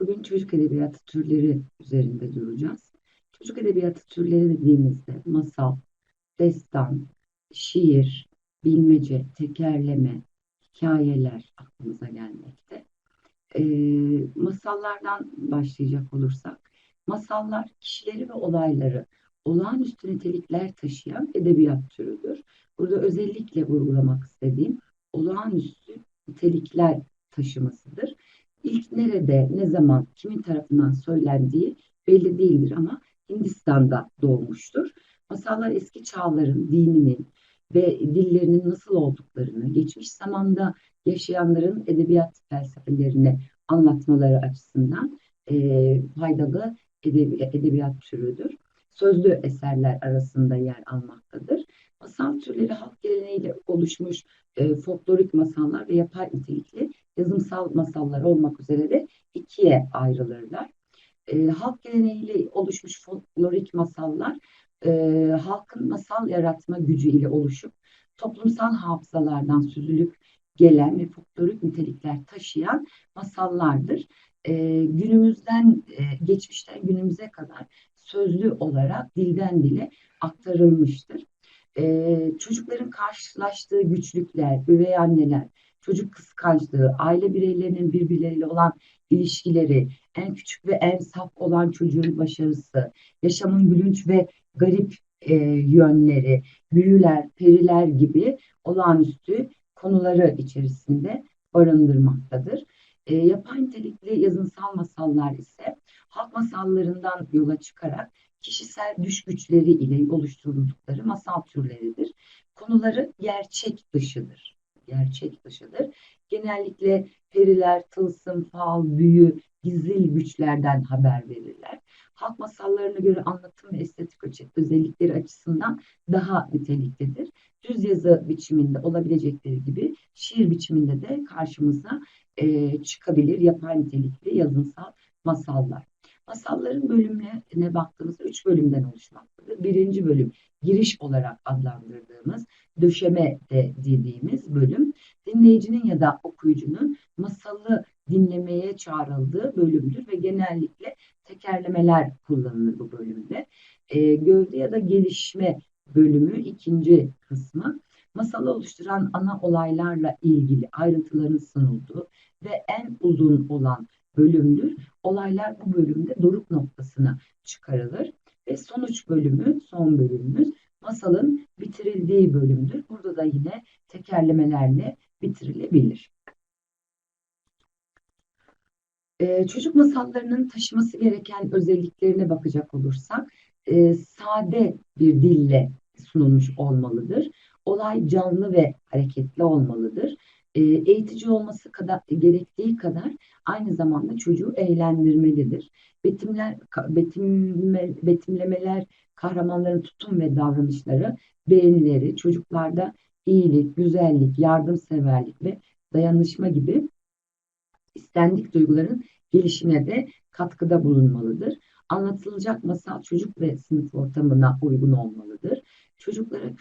Bugün çocuk edebiyatı türleri üzerinde duracağız. Çocuk edebiyatı türleri dediğimizde masal, destan, şiir, bilmece, tekerleme, hikayeler aklımıza gelmekte. E, masallardan başlayacak olursak, masallar kişileri ve olayları olağanüstü nitelikler taşıyan edebiyat türüdür. Burada özellikle vurgulamak istediğim olağanüstü nitelikler taşımasıdır. İlk nerede, ne zaman, kimin tarafından söylendiği belli değildir ama Hindistan'da doğmuştur. Masallar eski çağların dininin ve dillerinin nasıl olduklarını, geçmiş zamanda yaşayanların edebiyat felsefelerini anlatmaları açısından e, faydalı edebi, edebiyat türüdür. Sözlü eserler arasında yer almaktadır. Masal türleri halk geleneğiyle oluşmuş e, folklorik masallar ve yapay nitelikli yazımsal masallar olmak üzere de ikiye ayrılırlar. E, halk geleneğiyle oluşmuş folklorik masallar e, halkın masal yaratma gücü ile oluşup toplumsal hafızalardan süzülüp gelen ve folklorik nitelikler taşıyan masallardır. E, günümüzden, e, geçmişten günümüze kadar sözlü olarak dilden dile aktarılmıştır. E, çocukların karşılaştığı güçlükler, üvey anneler, çocuk kıskançlığı, aile bireylerinin birbirleriyle olan ilişkileri, en küçük ve en saf olan çocuğun başarısı, yaşamın gülünç ve garip e, yönleri, büyüler, periler gibi olağanüstü konuları içerisinde barındırmaktadır. E, yapay nitelikli yazınsal masallar ise halk masallarından yola çıkarak kişisel düş güçleri ile oluşturuldukları masal türleridir. Konuları gerçek dışıdır gerçek dışıdır. Genellikle periler, tılsım, fal, büyü, gizli güçlerden haber verirler. Halk masallarına göre anlatım ve estetik özellikleri açısından daha niteliklidir. Düz yazı biçiminde olabilecekleri gibi şiir biçiminde de karşımıza e, çıkabilir yapay nitelikli yazınsal masallar. Masalların bölümlerine baktığımızda üç bölümden oluşmaktadır. Birinci bölüm giriş olarak adlandırdığımız döşeme de dediğimiz bölüm dinleyicinin ya da okuyucunun masalı dinlemeye çağrıldığı bölümdür ve genellikle tekerlemeler kullanılır bu bölümde. E, gövde ya da gelişme bölümü ikinci kısmı masalı oluşturan ana olaylarla ilgili ayrıntıların sunulduğu ve en uzun olan bölümdür. Olaylar bu bölümde doruk noktasına çıkarılır ve sonuç bölümü, son bölümümüz masalın bitirildiği bölümdür. Burada da yine tekerlemelerle bitirilebilir. Ee, çocuk masallarının taşıması gereken özelliklerine bakacak olursak, e, sade bir dille sunulmuş olmalıdır. Olay canlı ve hareketli olmalıdır e, eğitici olması kadar gerektiği kadar aynı zamanda çocuğu eğlendirmelidir. Betimler, betimle, betimlemeler, kahramanların tutum ve davranışları, beğenileri, çocuklarda iyilik, güzellik, yardımseverlik ve dayanışma gibi istendik duyguların gelişimine de katkıda bulunmalıdır. Anlatılacak masal çocuk ve sınıf ortamına uygun olmalıdır. Çocuklara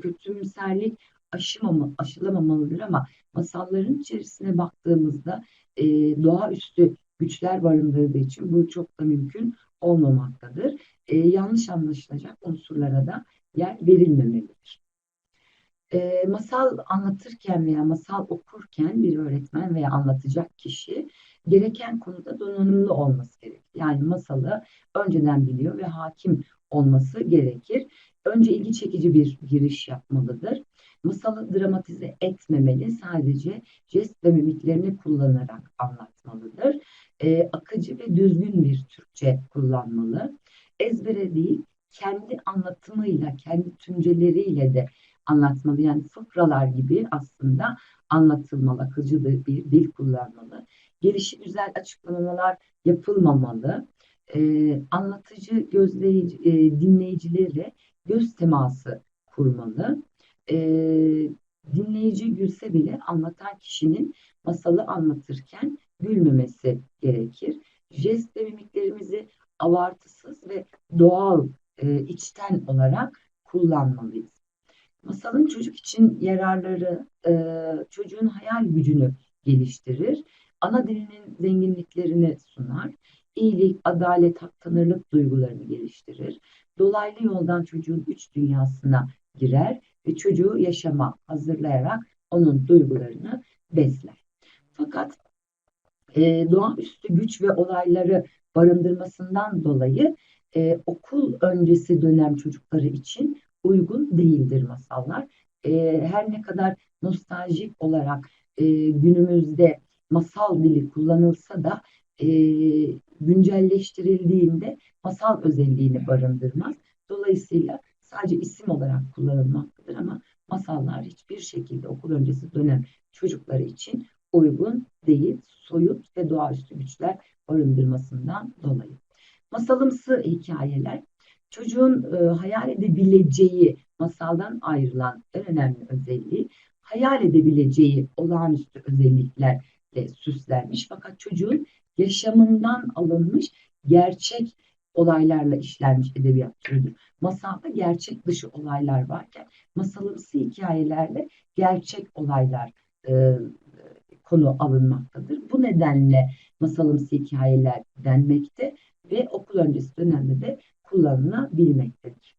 kötümserlik aşımama, aşılamamalıdır ama masalların içerisine baktığımızda e, doğaüstü güçler barındırdığı için bu çok da mümkün olmamaktadır. E, yanlış anlaşılacak unsurlara da yer verilmemelidir. E, masal anlatırken veya masal okurken bir öğretmen veya anlatacak kişi gereken konuda donanımlı olması gerekir. Yani masalı önceden biliyor ve hakim olması gerekir. Önce ilgi çekici bir giriş yapmalıdır. Masalı dramatize etmemeli, sadece jest ve mimiklerini kullanarak anlatmalıdır. E, akıcı ve düzgün bir Türkçe kullanmalı. Ezbere değil, kendi anlatımıyla, kendi tümceleriyle de anlatmalı. Yani fıkralar gibi aslında anlatılmalı, akıcı bir dil kullanmalı. Gelişi güzel açıklamalar yapılmamalı. Ee, anlatıcı gözleyici, e, dinleyicilerle göz teması kurmalı e, dinleyici gülse bile anlatan kişinin masalı anlatırken gülmemesi gerekir. Jest ve mimiklerimizi abartısız ve doğal, e, içten olarak kullanmalıyız. Masalın çocuk için yararları e, çocuğun hayal gücünü geliştirir. ana dilinin zenginliklerini sunar, iyilik, adalet, hak tanırlık duygularını geliştirir. Dolaylı yoldan çocuğun üç dünyasına girer çocuğu yaşama hazırlayarak onun duygularını besler. Fakat e, doğaüstü güç ve olayları barındırmasından dolayı e, okul öncesi dönem çocukları için uygun değildir masallar. E, her ne kadar nostaljik olarak e, günümüzde masal dili kullanılsa da e, güncelleştirildiğinde masal özelliğini barındırmaz. Dolayısıyla sadece isim olarak kullanılmaktadır ama masallar hiçbir şekilde okul öncesi dönem çocukları için uygun değil, soyut ve doğaüstü güçler barındırmasından dolayı. Masalımsı hikayeler çocuğun e, hayal edebileceği masaldan ayrılan en önemli özelliği hayal edebileceği olağanüstü özelliklerle süslenmiş fakat çocuğun yaşamından alınmış gerçek olaylarla işlenmiş edebiyat türüdür. Masalda gerçek dışı olaylar varken masalımsı hikayelerle gerçek olaylar e, konu alınmaktadır. Bu nedenle masalımsı hikayeler denmekte ve okul öncesi dönemde de kullanılabilmektedir.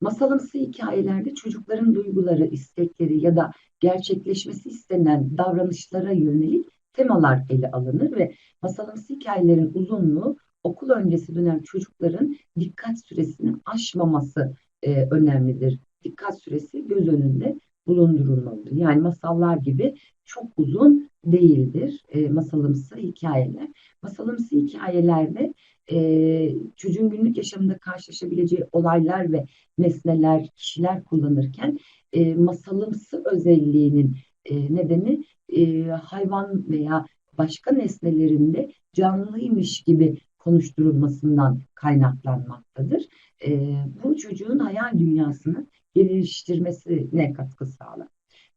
Masalımsı hikayelerde çocukların duyguları, istekleri ya da gerçekleşmesi istenen davranışlara yönelik temalar ele alınır ve masalımsı hikayelerin uzunluğu okul öncesi dönem çocukların dikkat süresini aşmaması e, önemlidir. Dikkat süresi göz önünde bulundurulmalıdır. Yani masallar gibi çok uzun değildir e, masalımsı hikayeler. Masalımsı hikayelerde e, çocuğun günlük yaşamında karşılaşabileceği olaylar ve nesneler, kişiler kullanırken e, masalımsı özelliğinin e, nedeni e, hayvan veya başka nesnelerinde canlıymış gibi konuşturulmasından kaynaklanmaktadır. E, bu çocuğun hayal dünyasını geliştirmesine katkı sağlar.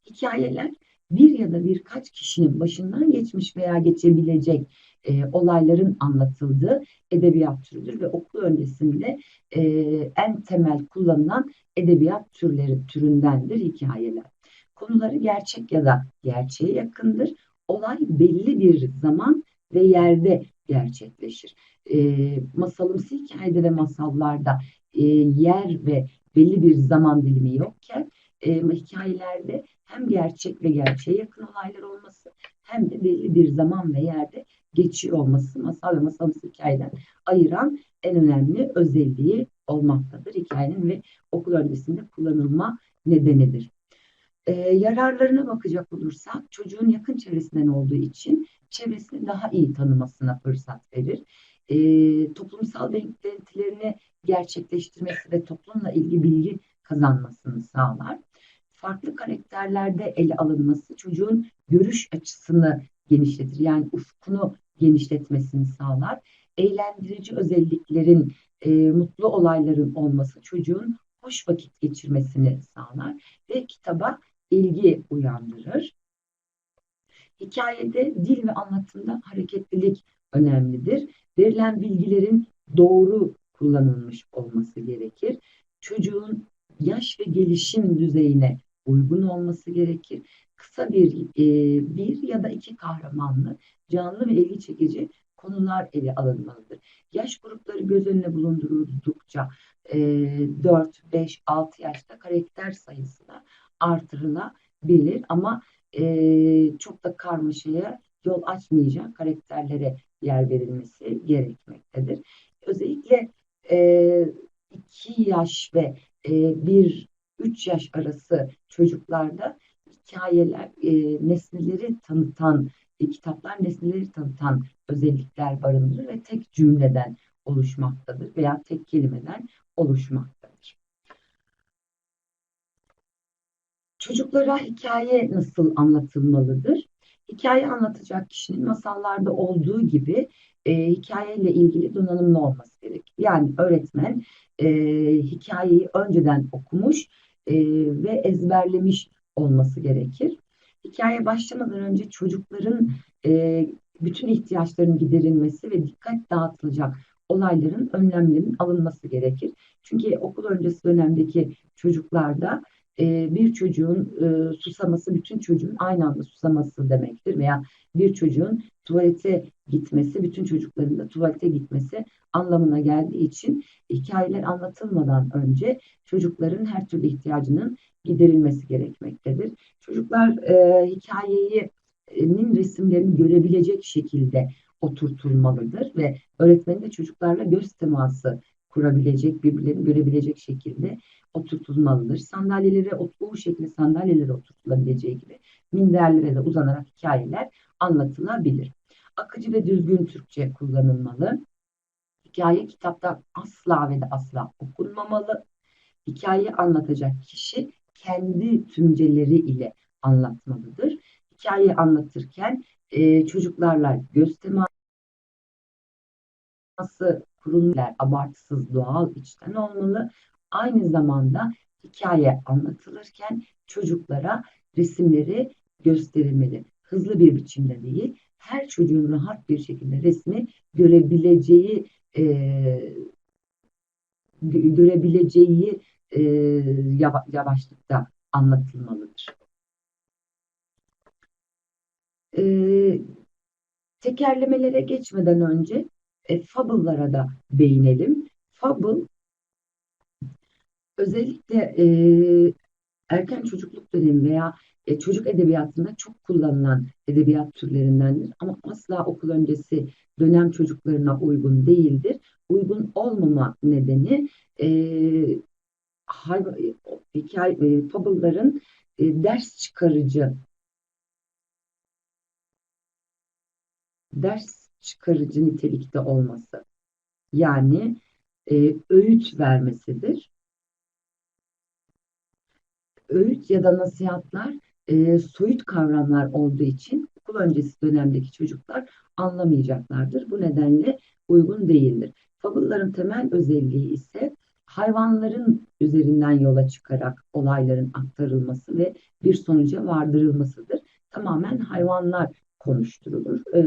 Hikayeler bir ya da birkaç kişinin başından geçmiş veya geçebilecek e, olayların anlatıldığı edebiyat türüdür ve okul öncesinde e, en temel kullanılan edebiyat türleri türündendir hikayeler. Konuları gerçek ya da gerçeğe yakındır. Olay belli bir zaman ve yerde gerçekleşir. E, masalımsı hikayede ve masallarda e, yer ve belli bir zaman dilimi yokken e, hikayelerde hem gerçek ve gerçeğe yakın olaylar olması hem de belli bir zaman ve yerde geçiyor olması masal ve masalımsı hikayeden ayıran en önemli özelliği olmaktadır. Hikayenin ve okul öncesinde kullanılma nedenidir. Ee, yararlarına bakacak olursak çocuğun yakın çevresinden olduğu için çevresini daha iyi tanımasına fırsat verir. Ee, toplumsal beklentilerini gerçekleştirmesi ve toplumla ilgili bilgi kazanmasını sağlar. Farklı karakterlerde ele alınması çocuğun görüş açısını genişletir. Yani ufkunu genişletmesini sağlar. Eğlendirici özelliklerin, e, mutlu olayların olması çocuğun hoş vakit geçirmesini sağlar ve kitaba ilgi uyandırır. Hikayede dil ve anlatımda hareketlilik önemlidir. Verilen bilgilerin doğru kullanılmış olması gerekir. Çocuğun yaş ve gelişim düzeyine uygun olması gerekir. Kısa bir, e, bir ya da iki kahramanlı, canlı ve ilgi çekici konular ele alınmalıdır. Yaş grupları göz önüne bulunduruldukça e, 4, 5, 6 yaşta karakter sayısı da artırılabilir ama e, çok da karmaşaya yol açmayacak karakterlere yer verilmesi gerekmektedir. Özellikle e, 2 yaş ve e, 1-3 yaş arası çocuklarda hikayeler, e, nesneleri tanıtan, e, kitaplar nesneleri tanıtan özellikler barındırır ve tek cümleden oluşmaktadır veya tek kelimeden oluşmaktadır. Çocuklara hikaye nasıl anlatılmalıdır? Hikaye anlatacak kişinin masallarda olduğu gibi e, hikayeyle ilgili donanımlı olması gerek. Yani öğretmen e, hikayeyi önceden okumuş e, ve ezberlemiş olması gerekir. Hikaye başlamadan önce çocukların e, bütün ihtiyaçlarının giderilmesi ve dikkat dağıtılacak olayların önlemlerinin alınması gerekir. Çünkü okul öncesi dönemdeki çocuklarda e, bir çocuğun e, susaması bütün çocuğun aynı anda susaması demektir veya bir çocuğun tuvalete gitmesi bütün çocukların da tuvalete gitmesi anlamına geldiği için hikayeler anlatılmadan önce çocukların her türlü ihtiyacının giderilmesi gerekmektedir. Çocuklar e, hikayeyi nin resimlerini görebilecek şekilde oturtulmalıdır ve öğretmenin de çocuklarla göz teması kurabilecek, birbirlerini görebilecek şekilde oturtulmalıdır. Sandalyelere, bu şekilde sandalyelere oturtulabileceği gibi minderlere de uzanarak hikayeler anlatılabilir. Akıcı ve düzgün Türkçe kullanılmalı. Hikaye kitapta asla ve de asla okunmamalı. Hikayeyi anlatacak kişi kendi tümceleri ile anlatmalıdır. Hikayeyi anlatırken e, çocuklarla göz teması kurumlar abartısız, doğal, içten olmalı. Aynı zamanda hikaye anlatılırken çocuklara resimleri gösterilmeli. Hızlı bir biçimde değil, her çocuğun rahat bir şekilde resmi görebileceği e, görebileceği e, yavaşlıkta anlatılmalıdır. E, tekerlemelere geçmeden önce e, fable'lara da değinelim. Fable özellikle e, erken çocukluk dönemi veya e, çocuk edebiyatında çok kullanılan edebiyat türlerindendir. Ama asla okul öncesi dönem çocuklarına uygun değildir. Uygun olmama nedeni e, hikaye, e, fable'ların e, ders çıkarıcı ders çıkarıcı nitelikte olması. Yani e, öğüt vermesidir. Öğüt ya da nasihatler e, soyut kavramlar olduğu için okul öncesi dönemdeki çocuklar anlamayacaklardır. Bu nedenle uygun değildir. Fabulların temel özelliği ise hayvanların üzerinden yola çıkarak olayların aktarılması ve bir sonuca vardırılmasıdır. Tamamen hayvanlar konuşturulur. E,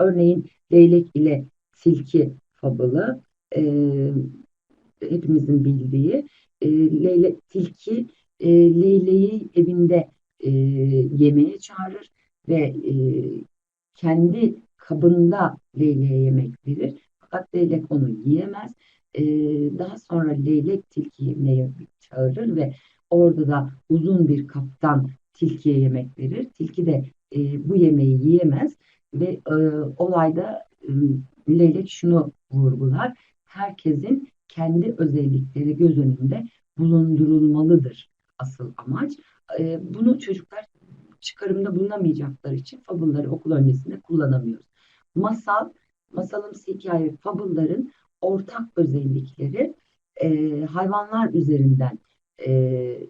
örneğin leylek ile tilki fabılı e, hepimizin bildiği e, leylek, tilki e, leyleği evinde e, yemeğe çağırır ve e, kendi kabında leyleğe yemek verir. Fakat leylek onu yiyemez. E, daha sonra leylek tilki yemeğe çağırır ve orada da uzun bir kaptan tilkiye yemek verir. Tilki de e, bu yemeği yiyemez ve e, olayda e, Leylek şunu vurgular. Herkesin kendi özellikleri göz önünde bulundurulmalıdır asıl amaç. E, bunu çocuklar çıkarımda bulunamayacakları için fabulları okul öncesinde kullanamıyoruz. Masal, masalımsı hikaye fabulların ortak özellikleri e, hayvanlar üzerinden e,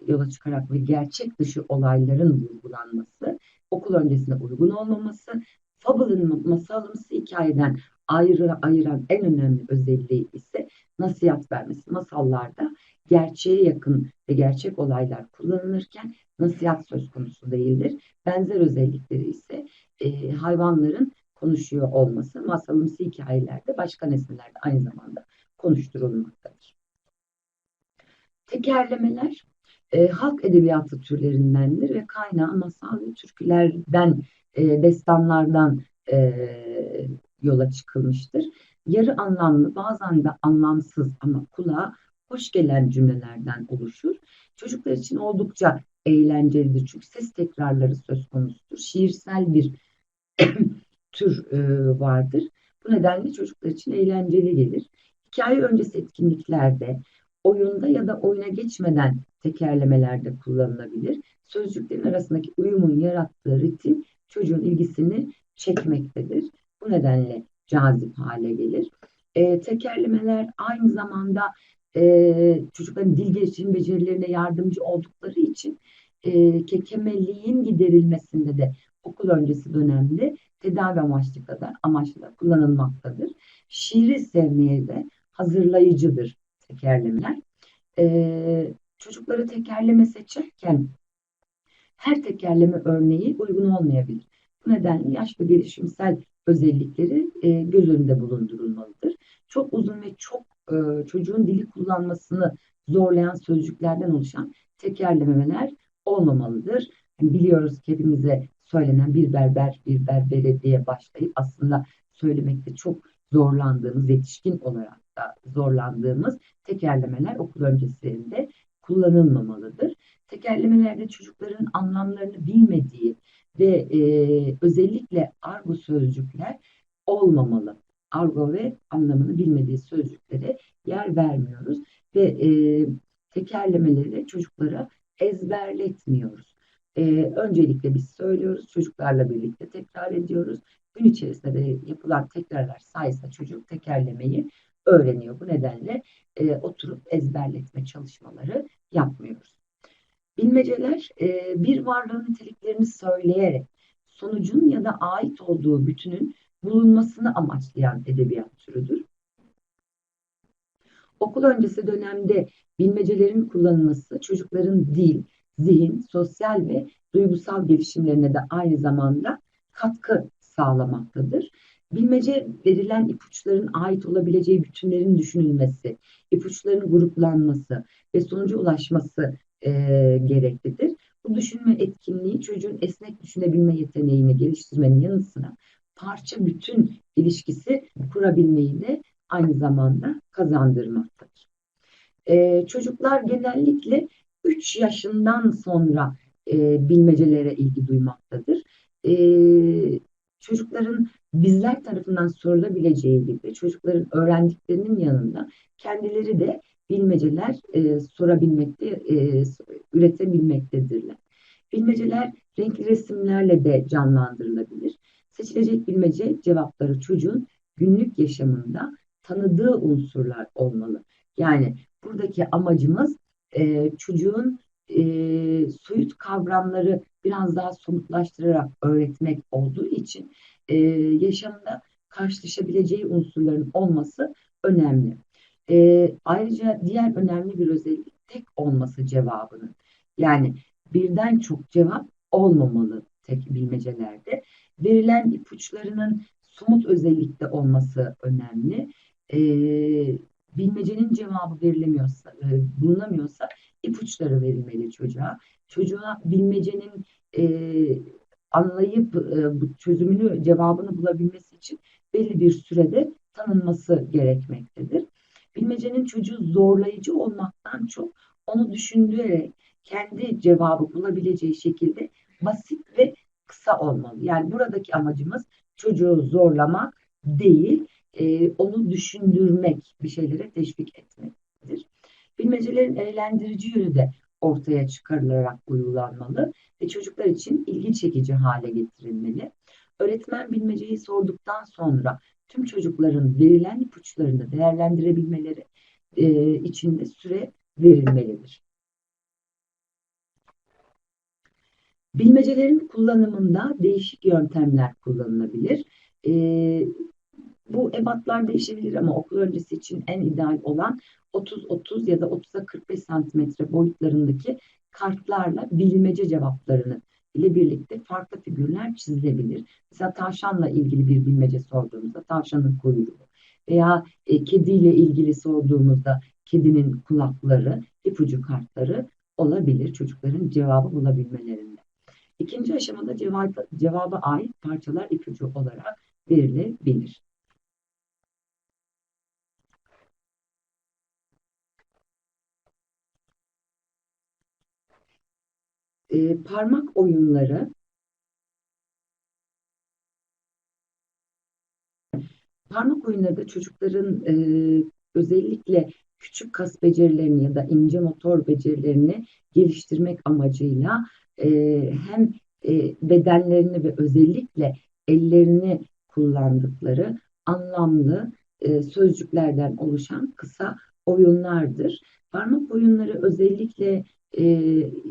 yola çıkarak ve gerçek dışı olayların vurgulanması, okul öncesinde uygun olmaması, Fable'ın masalımsı hikayeden ayrı, ayıran en önemli özelliği ise nasihat vermesi. Masallarda gerçeğe yakın ve gerçek olaylar kullanılırken nasihat söz konusu değildir. Benzer özellikleri ise e, hayvanların konuşuyor olması masalımsı hikayelerde başka nesnelerde aynı zamanda konuşturulmaktadır. Tekerlemeler e, halk edebiyatı türlerindendir ve kaynağı masal ve türkülerden, e, destanlardan e, yola çıkılmıştır. Yarı anlamlı bazen de anlamsız ama kulağa hoş gelen cümlelerden oluşur. Çocuklar için oldukça eğlencelidir çünkü ses tekrarları söz konusudur. Şiirsel bir tür e, vardır. Bu nedenle çocuklar için eğlenceli gelir. Hikaye öncesi etkinliklerde, oyunda ya da oyuna geçmeden tekerlemelerde kullanılabilir. Sözcüklerin arasındaki uyumun yarattığı ritim çocuğun ilgisini çekmektedir. Bu nedenle cazip hale gelir. E, tekerlemeler aynı zamanda e, çocukların dil gelişim becerilerine yardımcı oldukları için e, kekemeliğin giderilmesinde de okul öncesi dönemde tedavi amaçlı kadar amaçlı kullanılmaktadır. Şiiri sevmeye de hazırlayıcıdır tekerlemeler. E, çocukları tekerleme seçerken her tekerleme örneği uygun olmayabilir. Bu nedenle yaş ve gelişimsel özellikleri e, göz önünde bulundurulmalıdır. Çok uzun ve çok e, çocuğun dili kullanmasını zorlayan sözcüklerden oluşan tekerlemeler olmamalıdır. Yani biliyoruz ki hepimize söylenen bir berber bir berbere diye başlayıp aslında söylemekte çok zorlandığımız, yetişkin olarak da zorlandığımız tekerlemeler okul öncesinde kullanılmamalıdır. Tekerlemelerde çocukların anlamlarını bilmediği ve e, özellikle argo sözcükler olmamalı. Argo ve anlamını bilmediği sözcüklere yer vermiyoruz ve e, tekerlemeleri çocuklara ezberletmiyoruz. E, öncelikle biz söylüyoruz, çocuklarla birlikte tekrar ediyoruz. Gün içerisinde de yapılan tekrarlar sayesinde çocuk tekerlemeyi öğreniyor. Bu nedenle e, oturup ezberletme çalışmaları yapmıyoruz. Bilmeceler e, bir varlığın niteliklerini söyleyerek sonucun ya da ait olduğu bütünün bulunmasını amaçlayan edebiyat türüdür. Okul öncesi dönemde bilmecelerin kullanılması çocukların dil, zihin, sosyal ve duygusal gelişimlerine de aynı zamanda katkı sağlamaktadır. Bilmece verilen ipuçların ait olabileceği bütünlerin düşünülmesi, ipuçların gruplanması ve sonuca ulaşması e, gereklidir. Bu düşünme etkinliği çocuğun esnek düşünebilme yeteneğini geliştirmenin yanı sıra parça bütün ilişkisi kurabilmeyi de aynı zamanda kazandırmaktadır. E, çocuklar genellikle 3 yaşından sonra e, bilmecelere ilgi duymaktadır. E, çocukların bizler tarafından sorulabileceği gibi çocukların öğrendiklerinin yanında kendileri de bilmeceler e, sorabilmekte, e, üretebilmektedirler. Bilmeceler renkli resimlerle de canlandırılabilir. Seçilecek bilmece cevapları çocuğun günlük yaşamında tanıdığı unsurlar olmalı. Yani buradaki amacımız e, çocuğun e, soyut kavramları biraz daha somutlaştırarak öğretmek olduğu için e, yaşamda karşılaşabileceği unsurların olması önemli. E, ayrıca diğer önemli bir özellik tek olması cevabının. Yani birden çok cevap olmamalı tek bilmecelerde. Verilen ipuçlarının somut özellikte olması önemli. E, bilmecenin cevabı verilemiyorsa, e, bulunamıyorsa ipuçları verilmeli çocuğa. Çocuğa bilmecenin e, anlayıp e, çözümünü, cevabını bulabilmesi için belli bir sürede tanınması gerekmektedir. Bilmecenin çocuğu zorlayıcı olmaktan çok onu düşündürerek kendi cevabı bulabileceği şekilde basit ve kısa olmalı. Yani buradaki amacımız çocuğu zorlamak değil, e, onu düşündürmek, bir şeylere teşvik etmektir. Bilmecelerin eğlendirici yönü de ortaya çıkarılarak uygulanmalı ve çocuklar için ilgi çekici hale getirilmeli. Öğretmen bilmeceyi sorduktan sonra tüm çocukların verilen ipuçlarını değerlendirebilmeleri e, için de süre verilmelidir. Bilmecelerin kullanımında değişik yöntemler kullanılabilir. E, bu ebatlar değişebilir ama okul öncesi için en ideal olan 30-30 ya da 30'a 45 santimetre boyutlarındaki kartlarla bilmece cevaplarını ile birlikte farklı figürler çizilebilir. Mesela tavşanla ilgili bir bilmece sorduğumuzda tavşanın kuyruğu veya e, kediyle ilgili sorduğumuzda kedinin kulakları, ipucu kartları olabilir çocukların cevabı bulabilmelerinde. İkinci aşamada cevabı, cevaba ait parçalar ipucu olarak verilebilir. E, parmak oyunları parmak oyunları da çocukların e, özellikle küçük kas becerilerini ya da ince motor becerilerini geliştirmek amacıyla e, hem e, bedenlerini ve özellikle ellerini kullandıkları anlamlı e, sözcüklerden oluşan kısa oyunlardır. Parmak oyunları özellikle e,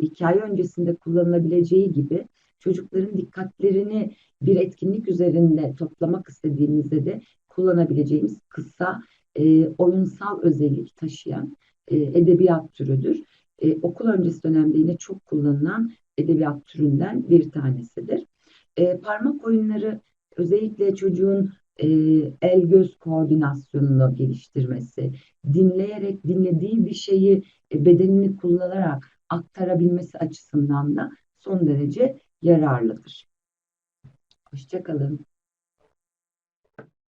hikaye öncesinde kullanılabileceği gibi çocukların dikkatlerini bir etkinlik üzerinde toplamak istediğimizde de kullanabileceğimiz kısa e, oyunsal özellik taşıyan e, edebiyat türüdür. E, okul öncesi dönemde yine çok kullanılan edebiyat türünden bir tanesidir. E, parmak oyunları özellikle çocuğun e, el göz koordinasyonunu geliştirmesi, dinleyerek dinlediği bir şeyi e, bedenini kullanarak aktarabilmesi açısından da son derece yararlıdır. Hoşçakalın.